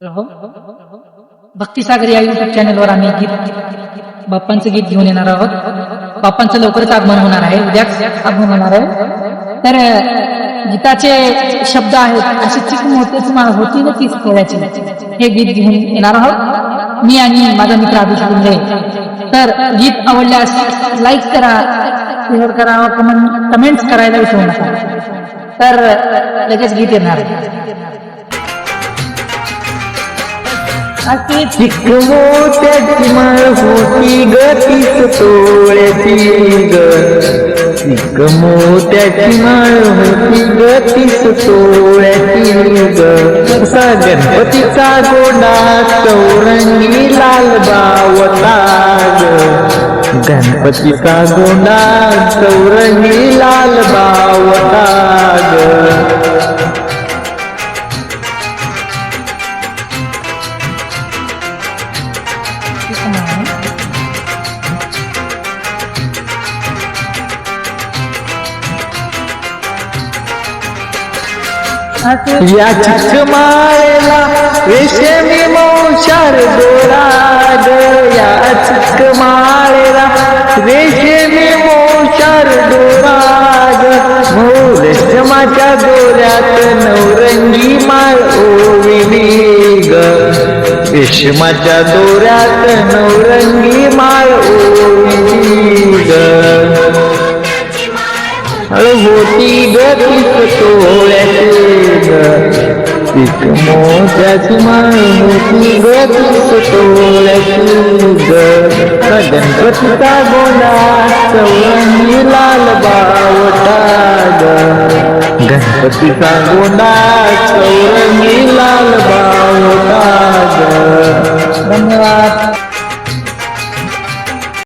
हो भक्तिसागर या युट्यूब चॅनलवर आम्ही गीत बाप्पांचं गीत घेऊन येणार आहोत. बाप्पांचं लवकरच आगमन होणार आहे. उद्याच आगमन होणार आहे. तर गीताचे शब्द आहेत अशी चिक मोठेच होती ना तीच खेळायची हे गीत घेऊन येणार आहोत. मी आणि माझा मित्र अभिषेक गुंडे. तर गीत आवडल्यास लाईक करा शेअर करा कमेंट कमेंट्स करायला विसरू नका. तर लगेच गीत येणार. आहे असे चिकमोत्याची माळ होती ग तीच तोळ्याची ग चिकमोत्याची माळ होती ग तीच तोळ्याची ग गणपतीचा गोडा चौरंगी लाल बावता ग गणपतीचा गोडा चौरंगी लाल बावता या चिकमाळेला रेशमी मोशार दोरा या या चिकमाळेला रेशमी मोशार दोरा ग हो रेशमाच्या दोऱ्यात नवरंगी माळ ओविली ग रेशमाच्या दोऱ्यात नवरंगी माळ ओविली होती ग तीच मोत्याची माळ होती ग तीच तोळ्याची ग. गणपतीचा चौरंगी लाल बावटा ग. गणपतीचा गोंडा चौ